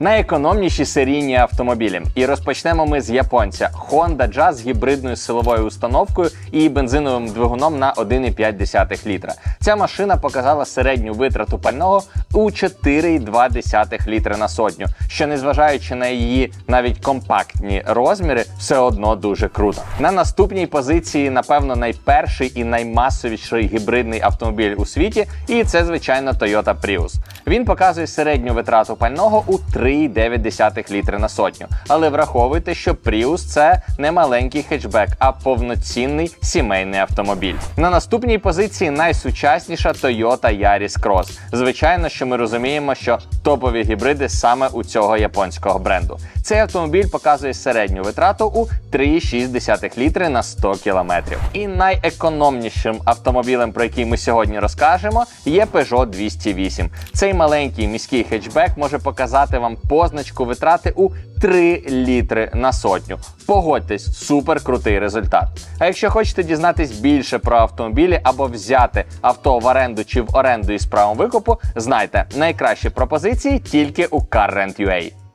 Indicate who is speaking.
Speaker 1: Найекономніші серійні автомобілі. І розпочнемо ми з японця Honda Jazz з гібридною силовою установкою і бензиновим двигуном на 1,5 літра. Ця машина показала середню витрату пального у 4,2 літри на сотню, що незважаючи на її навіть компактні розміри, все одно дуже круто. На наступній позиції, напевно, найперший і наймасовіший гібридний автомобіль у світі, і це звичайно Toyota Prius. Він показує середню витрату пального у 3,9 літри на сотню. Але враховуйте, що Prius це не маленький хетчбек, а повноцінний сімейний автомобіль. На наступній позиції найсучасніша Toyota Yaris Cross. Звичайно, що ми розуміємо, що топові гібриди саме у цього японського бренду. Цей автомобіль показує середню витрату у 3,6 літри на 100 кілометрів. І найекономнішим автомобілем, про який ми сьогодні розкажемо, є Peugeot 208. Цей маленький міський хетчбек може показати вам позначку витрати у 3 літри на сотню. Погодьтесь, супер крутий результат. А якщо хочете дізнатись більше про автомобілі або взяти авто в оренду чи в оренду із правом викупу, знайте найкращі пропозиції тільки у CarRent.ua.